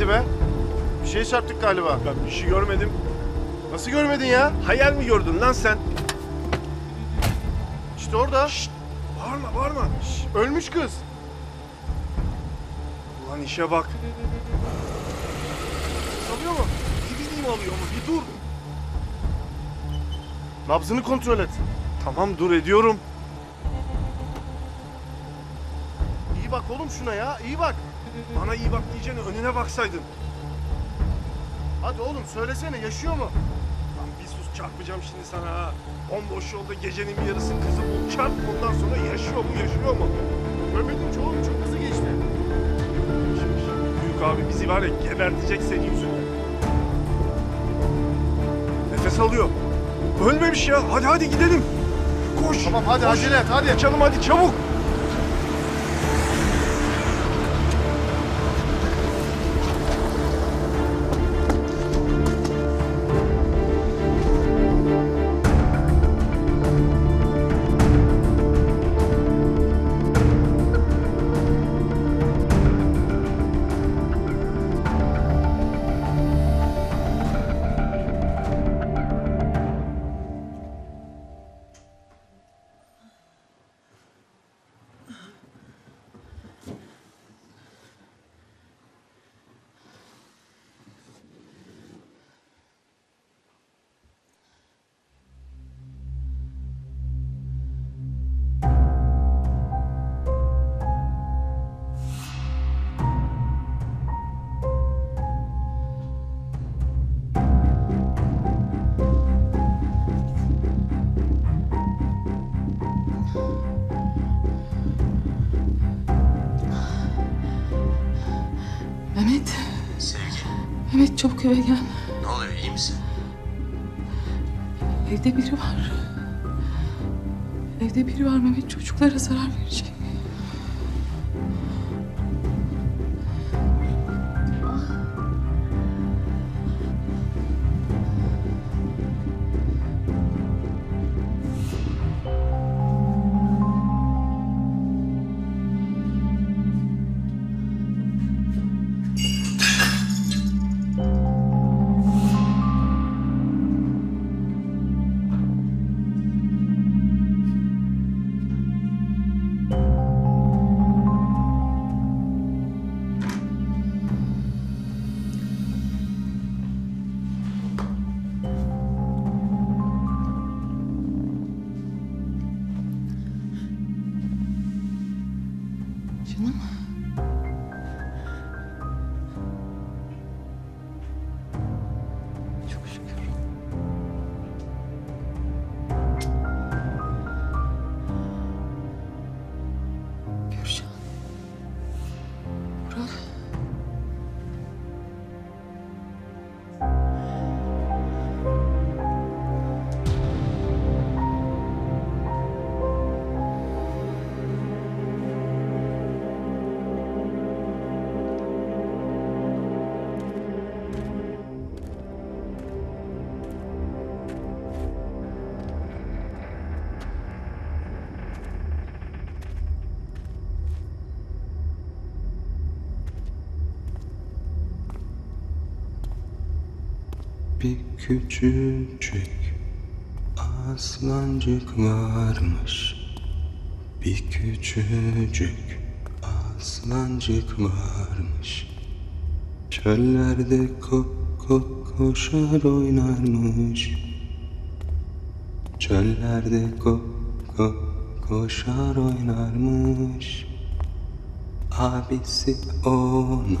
neydi be? Bir şey çarptık galiba. Ben bir şey görmedim. Nasıl görmedin ya? Hayal mi gördün lan sen? İşte orada. Şşt! Bağırma bağırma. Şşt! Ölmüş kız. Ulan işe bak. Alıyor mu? Ne bileyim alıyor mu? Bir dur. Nabzını kontrol et. Tamam dur ediyorum. İyi bak oğlum şuna ya. iyi bak. Bana iyi bak diyeceğine önüne baksaydın. Hadi oğlum söylesene yaşıyor mu? Lan bir sus çarpacağım şimdi sana ha. Bomboş yolda gecenin bir yarısı kızı bul çarp ondan sonra yaşıyor mu yaşıyor mu? Görmedin ki oğlum çok hızlı geçti. Şimdi, şimdi büyük abi bizi var ya gebertecek senin yüzünden. Nefes alıyor. Ölmemiş ya. Hadi hadi gidelim. Koş. Tamam hadi koş. acele et hadi. Kaçalım hadi çabuk. Eve gel. ne oluyor iyi misin? Evde biri var. Evde biri var Mehmet çocuklara zarar verecek. Bir küçücük aslancık varmış. Bir küçücük aslancık varmış. Çöllerde ko ko koşar oynarmış. Çöllerde ko ko koşar oynarmış. Abisi onu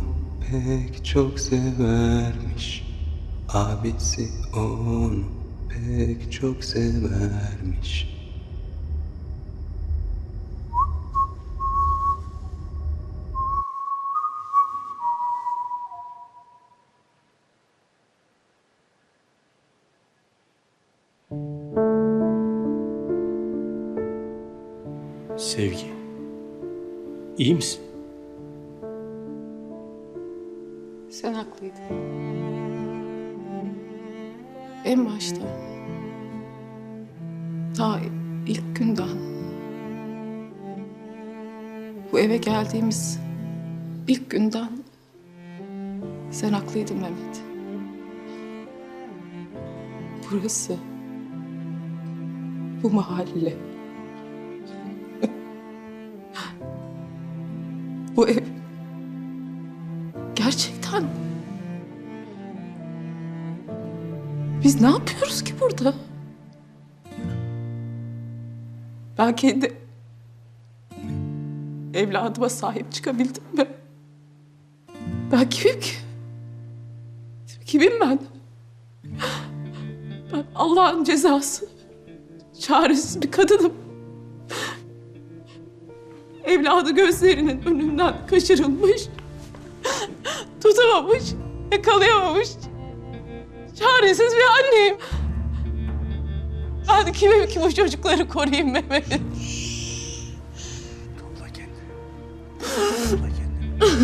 pek çok severmiş Abisi onu pek çok severmiş Sevgi, iyi misin? Sen haklıydın. En başta. Daha ilk günden. Bu eve geldiğimiz ilk günden Sen haklıydın Mehmet. Burası. Bu mahalle. bu ev. Ne yapıyoruz ki burada? Ben kendi evladıma sahip çıkabildim mi? Ben kimim ki? Kimim ben? Ben Allah'ın cezası. Çaresiz bir kadınım. Evladı gözlerinin önünden kaçırılmış. Tutamamış, yakalayamamış. Çaresiz bir anneyim. Ben kimim ki bu çocukları koruyayım Mehmet? Topla kendini. Topla kendini.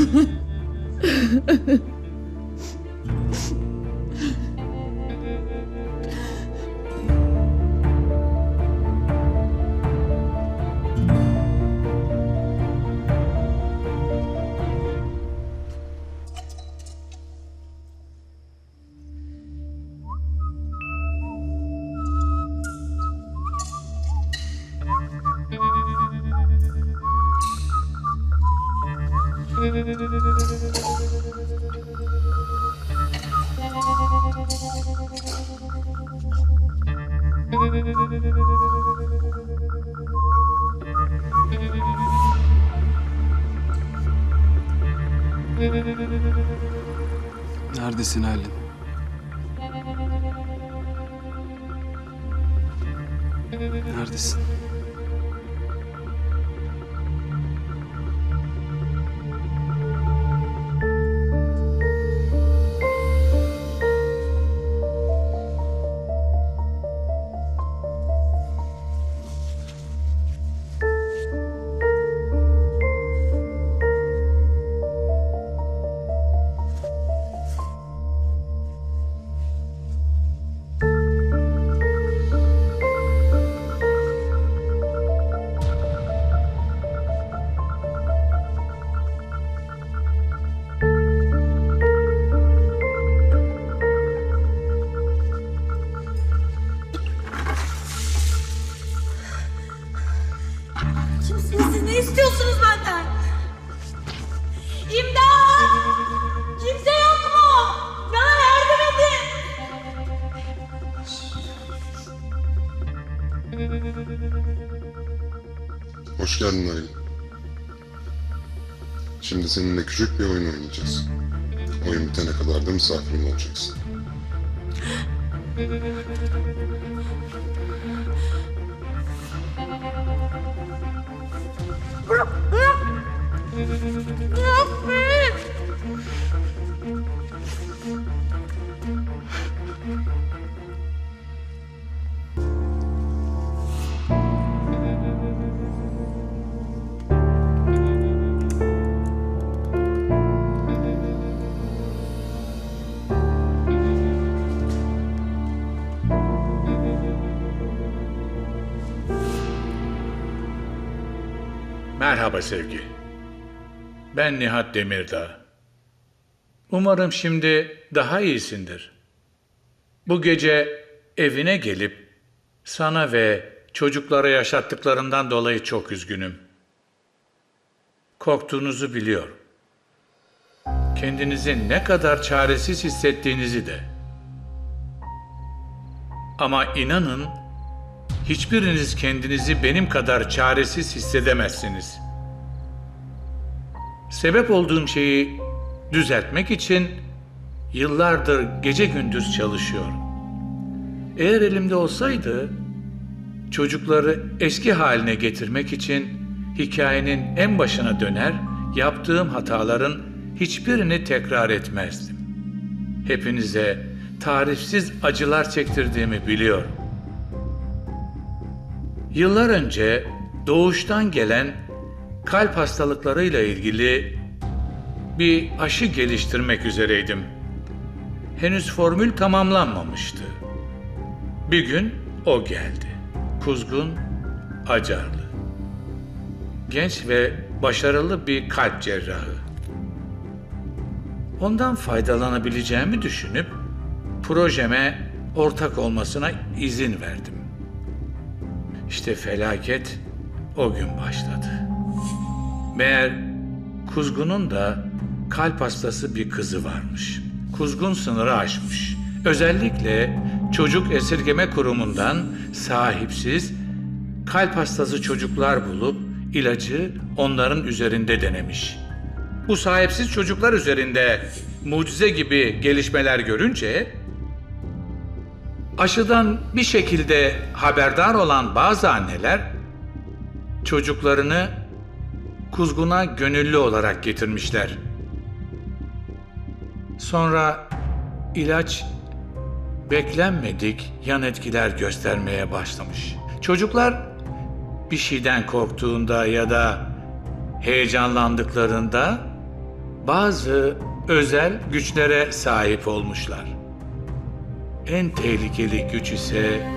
Neredesin Halil? Neredesin? Şimdi seninle küçük bir oyun oynayacağız. Oyun bitene kadar da misafirim olacaksın. Merhaba Sevgi. Ben Nihat Demirdağ. Umarım şimdi daha iyisindir. Bu gece evine gelip sana ve çocuklara yaşattıklarından dolayı çok üzgünüm. Korktuğunuzu biliyorum. Kendinizi ne kadar çaresiz hissettiğinizi de. Ama inanın hiçbiriniz kendinizi benim kadar çaresiz hissedemezsiniz. Sebep olduğum şeyi düzeltmek için yıllardır gece gündüz çalışıyorum. Eğer elimde olsaydı çocukları eski haline getirmek için hikayenin en başına döner, yaptığım hataların hiçbirini tekrar etmezdim. Hepinize tarifsiz acılar çektirdiğimi biliyorum. Yıllar önce doğuştan gelen kalp hastalıklarıyla ilgili bir aşı geliştirmek üzereydim. Henüz formül tamamlanmamıştı. Bir gün o geldi. Kuzgun, acarlı. Genç ve başarılı bir kalp cerrahı. Ondan faydalanabileceğimi düşünüp projeme ortak olmasına izin verdim. İşte felaket o gün başladı. Meğer Kuzgun'un da kalp hastası bir kızı varmış. Kuzgun sınırı aşmış. Özellikle çocuk esirgeme kurumundan sahipsiz kalp hastası çocuklar bulup ilacı onların üzerinde denemiş. Bu sahipsiz çocuklar üzerinde mucize gibi gelişmeler görünce aşıdan bir şekilde haberdar olan bazı anneler çocuklarını kuzguna gönüllü olarak getirmişler. Sonra ilaç beklenmedik yan etkiler göstermeye başlamış. Çocuklar bir şeyden korktuğunda ya da heyecanlandıklarında bazı özel güçlere sahip olmuşlar. En tehlikeli güç ise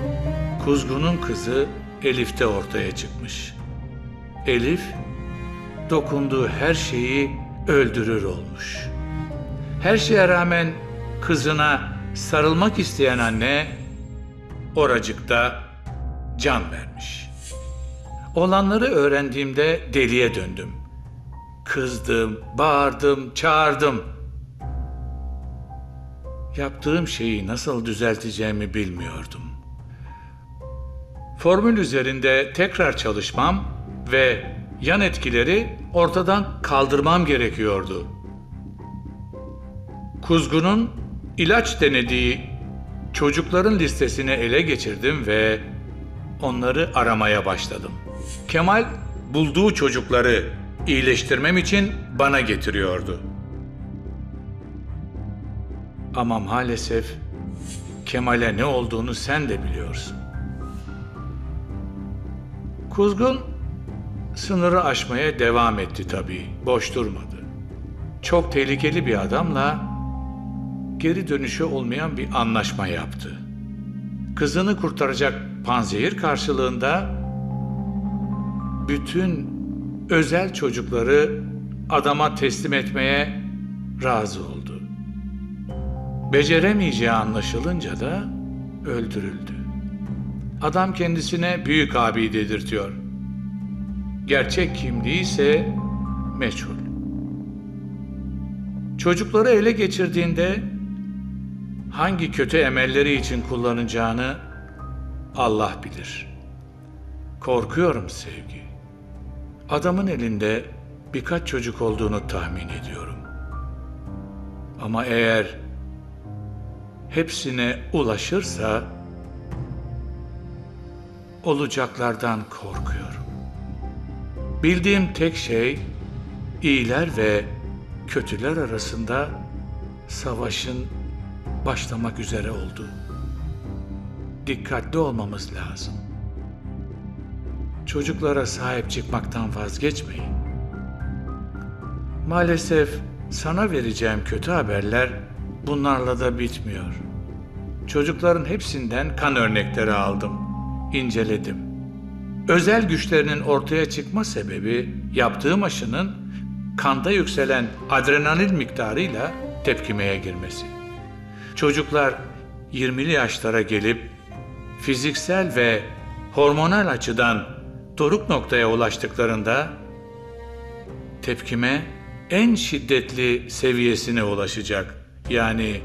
Kuzgun'un kızı Elif'te ortaya çıkmış. Elif dokunduğu her şeyi öldürür olmuş. Her şeye rağmen kızına sarılmak isteyen anne oracıkta can vermiş. Olanları öğrendiğimde deliye döndüm. Kızdım, bağırdım, çağırdım. Yaptığım şeyi nasıl düzelteceğimi bilmiyordum. Formül üzerinde tekrar çalışmam ve yan etkileri ortadan kaldırmam gerekiyordu. Kuzgun'un ilaç denediği çocukların listesini ele geçirdim ve onları aramaya başladım. Kemal bulduğu çocukları iyileştirmem için bana getiriyordu. Ama maalesef Kemal'e ne olduğunu sen de biliyorsun. Kuzgun sınırı aşmaya devam etti tabii. Boş durmadı. Çok tehlikeli bir adamla geri dönüşü olmayan bir anlaşma yaptı. Kızını kurtaracak panzehir karşılığında bütün özel çocukları adama teslim etmeye razı oldu. Beceremeyeceği anlaşılınca da öldürüldü. Adam kendisine büyük abi dedirtiyor. Gerçek kimliği ise meçhul. Çocukları ele geçirdiğinde hangi kötü emelleri için kullanacağını Allah bilir. Korkuyorum sevgi. Adamın elinde birkaç çocuk olduğunu tahmin ediyorum. Ama eğer hepsine ulaşırsa olacaklardan korkuyorum. Bildiğim tek şey iyiler ve kötüler arasında savaşın başlamak üzere oldu. Dikkatli olmamız lazım. Çocuklara sahip çıkmaktan vazgeçmeyin. Maalesef sana vereceğim kötü haberler bunlarla da bitmiyor. Çocukların hepsinden kan örnekleri aldım, inceledim. Özel güçlerinin ortaya çıkma sebebi yaptığım aşının kanda yükselen adrenalin miktarıyla tepkimeye girmesi. Çocuklar 20'li yaşlara gelip fiziksel ve hormonal açıdan doruk noktaya ulaştıklarında tepkime en şiddetli seviyesine ulaşacak. Yani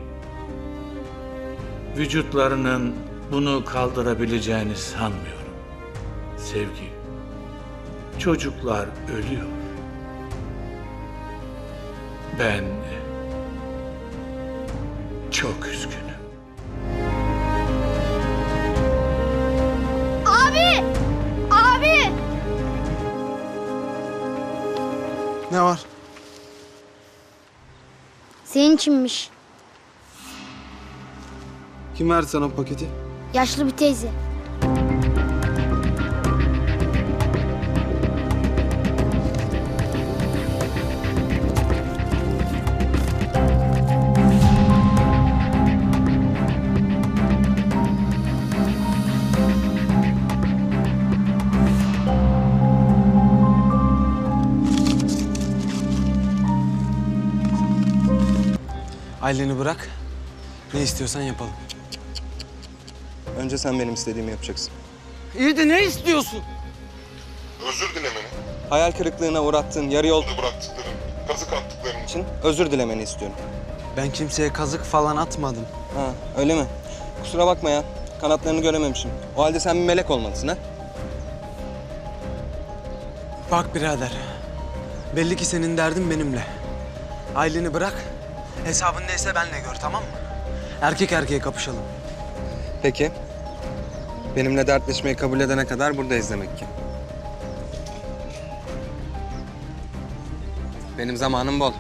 vücutlarının bunu kaldırabileceğini sanmıyorum. Sevgi. Çocuklar ölüyor. Ben çok üzgünüm. Abi! Abi! Ne var? Senin içinmiş. Kim verdi sana bu paketi? Yaşlı bir teyze. Aileni bırak. Ne istiyorsan yapalım. Önce sen benim istediğimi yapacaksın. İyi de ne istiyorsun? Özür dilemeni, Hayal kırıklığına uğrattığın yarı yolda yolda bıraktıkların, kazık attıkların için için özür dilemeni istiyorum. Ben kimseye kazık falan atmadım. Ha öyle mi? Kusura bakma ya. Kanatlarını görememişim. O halde sen bir melek olmalısın ha? Bak birader. Belli ki senin derdin benimle. Aileni bırak. Hesabın neyse benle gör tamam mı? Erkek erkeğe kapışalım. Peki. Benimle dertleşmeyi kabul edene kadar buradayız demek ki. Benim zamanım bol.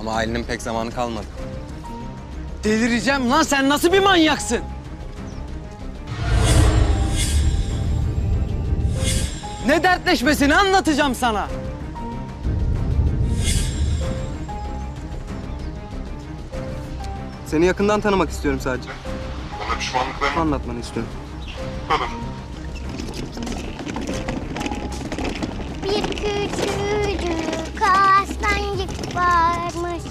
Ama ailenin pek zamanı kalmadı. Delireceğim lan sen nasıl bir manyaksın? Ne dertleşmesini anlatacağım sana. Seni yakından tanımak istiyorum sadece. bana pişmanlıklarını Anlatmanı istiyorum. Kadar. Bir küçücük aslancık varmış.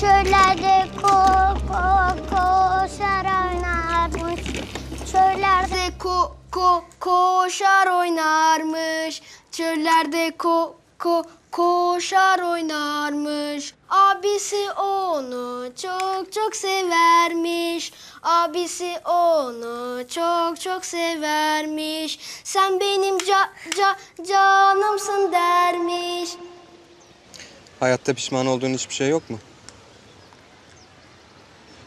Çöllerde ko ko koşar oynarmış. Çöllerde ko ko koşar oynarmış. Çöllerde ko ko koşar oynarmış. Abisi onu çok çok severmiş. Abisi onu çok çok severmiş. Sen benim ca ca canımsın dermiş. Hayatta pişman olduğun hiçbir şey yok mu?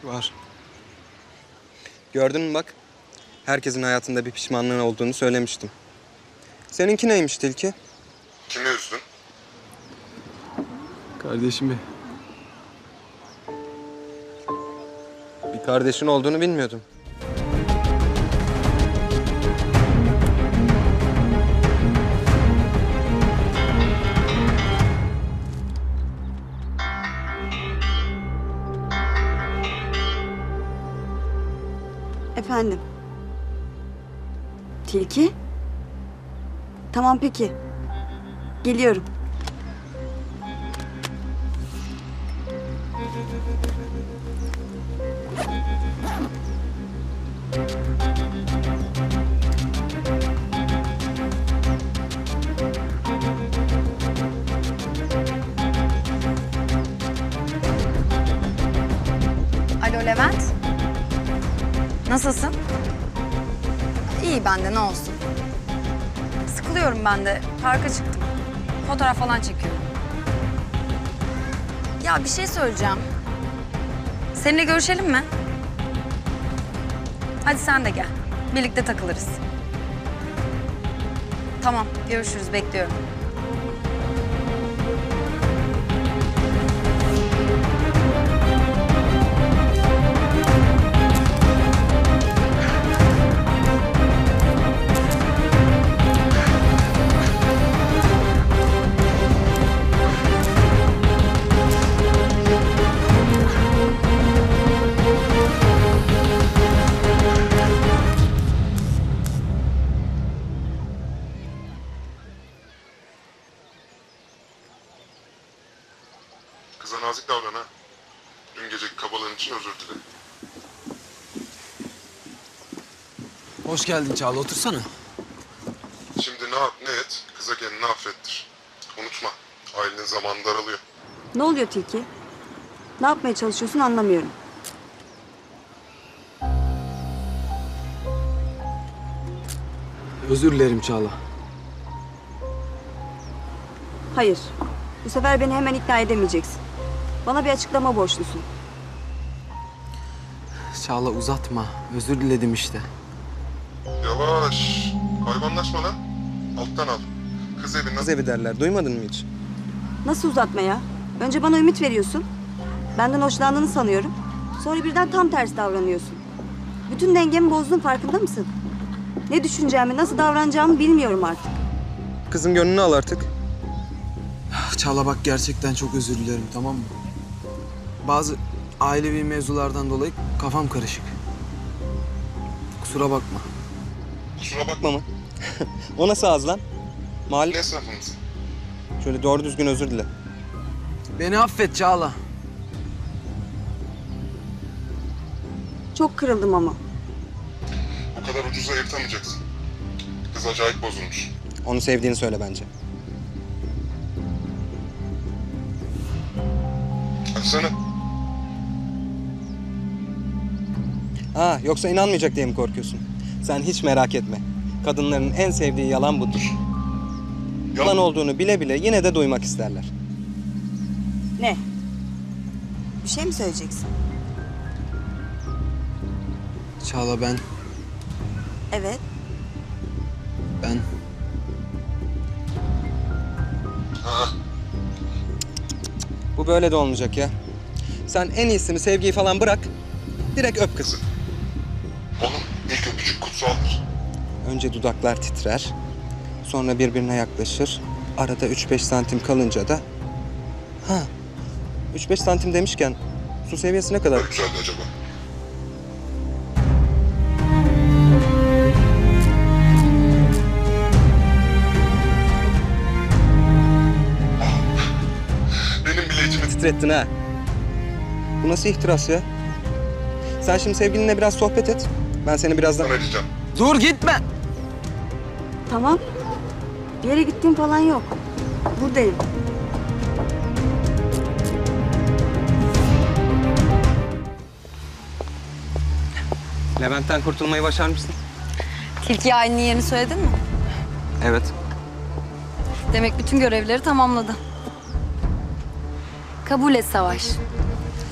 Var. Gördün mü bak? Herkesin hayatında bir pişmanlığın olduğunu söylemiştim. Seninki neymiş Tilki? Kimi üzdün? Kardeşimi. Kardeşin olduğunu bilmiyordum. Efendim. Tilki? Tamam peki. Geliyorum. Alo Levent. Nasılsın? İyi ben de ne olsun. Sıkılıyorum ben de. Parka çıktım. Fotoğraf falan çekiyorum. Ya bir şey söyleyeceğim. Seninle görüşelim mi? Hadi sen de gel. Birlikte takılırız. Tamam, görüşürüz. Bekliyorum. Hoş geldin Çağla otursana. Şimdi ne yap ne et, kıza kendini affettir. Unutma, ailenin zamanı daralıyor. Ne oluyor Tilki? Ne yapmaya çalışıyorsun anlamıyorum. Özür dilerim Çağla. Hayır. Bu sefer beni hemen ikna edemeyeceksin. Bana bir açıklama borçlusun. Çağla uzatma. Özür diledim işte. Yavaş, hayvanlaşma lan. Alttan al. Kız evinden Kız evi derler. Duymadın mı hiç? Nasıl uzatma ya? Önce bana ümit veriyorsun. Benden hoşlandığını sanıyorum. Sonra birden tam tersi davranıyorsun. Bütün dengemi bozdun farkında mısın? Ne düşüneceğimi, nasıl davranacağımı bilmiyorum artık. Kızın gönlünü al artık. Çağla bak gerçekten çok özür dilerim tamam mı? Bazı ailevi mevzulardan dolayı kafam karışık. Kusura bakma. Kusura bakma mı? o nasıl ağız lan? Mahalle... ne esnafımız? Şöyle doğru düzgün özür dile. Beni affet Çağla. Çok kırıldım ama. Bu kadar ucuza yırtamayacaksın. Kız acayip bozulmuş. Onu sevdiğini söyle bence. Açsana. Ha, yoksa inanmayacak diye mi korkuyorsun? Sen hiç merak etme. Kadınların en sevdiği yalan budur. Yalan olduğunu bile bile yine de duymak isterler. Ne? Bir şey mi söyleyeceksin? Çağla ben, Evet. ben... Bu böyle de olmayacak ya. Sen en iyisini sevgiyi falan bırak. Direkt öp kızı. Oğlum kutsaldır. Önce dudaklar titrer. Sonra birbirine yaklaşır. Arada 3-5 santim kalınca da... Ha, 3-5 santim demişken su seviyesi ne kadar? Güzeldi acaba? Benim bile içimi Titrettin ha. Bu nasıl ihtiras ya? Sen şimdi sevgilinle biraz sohbet et. Ben seni birazdan... titreyeceğim. Dur gitme! Tamam. Bir yere gittiğim falan yok. Buradayım. Levent'ten kurtulmayı başarmışsın. Tilki ayının yerini söyledin mi? Evet. Demek bütün görevleri tamamladı. Kabul et Savaş.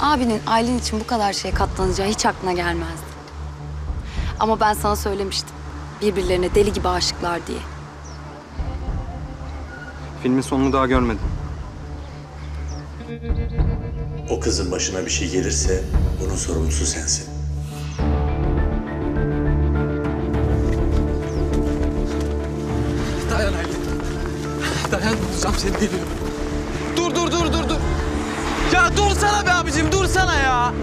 Abinin Aylin için bu kadar şeye katlanacağı hiç aklına gelmezdi. Ama ben sana söylemiştim. Birbirlerine deli gibi aşıklar diye. Filmin sonunu daha görmedim. O kızın başına bir şey gelirse bunun sorumlusu sensin. Dayan Aylin. Dayan bulacağım seni geliyorum. Dur dur dur dur dur. Ya dursana be abicim dursana ya.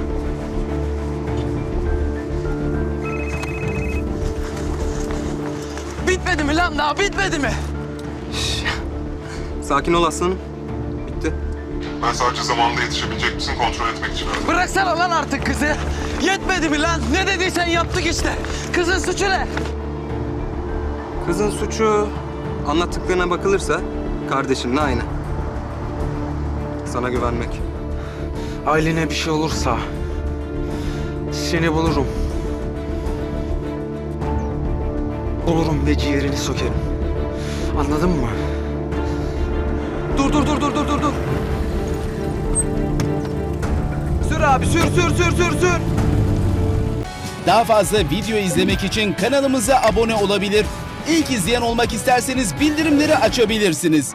Bitmedi mi lan daha bitmedi mi? Sakin ol aslanım. Bitti. Ben sadece zamanında yetişebilecek misin kontrol etmek için aradım. Bıraksana lan artık kızı. Yetmedi mi lan? Ne dediysen yaptık işte. Kızın suçu ne? Kızın suçu anlattıklarına bakılırsa kardeşinle aynı. Sana güvenmek. Aylin'e bir şey olursa seni bulurum. Bulurum ve ciğerini sökerim. Anladın mı? Dur dur dur dur dur dur dur. Sür abi sür sür sür sür sür. Daha fazla video izlemek için kanalımıza abone olabilir. İlk izleyen olmak isterseniz bildirimleri açabilirsiniz.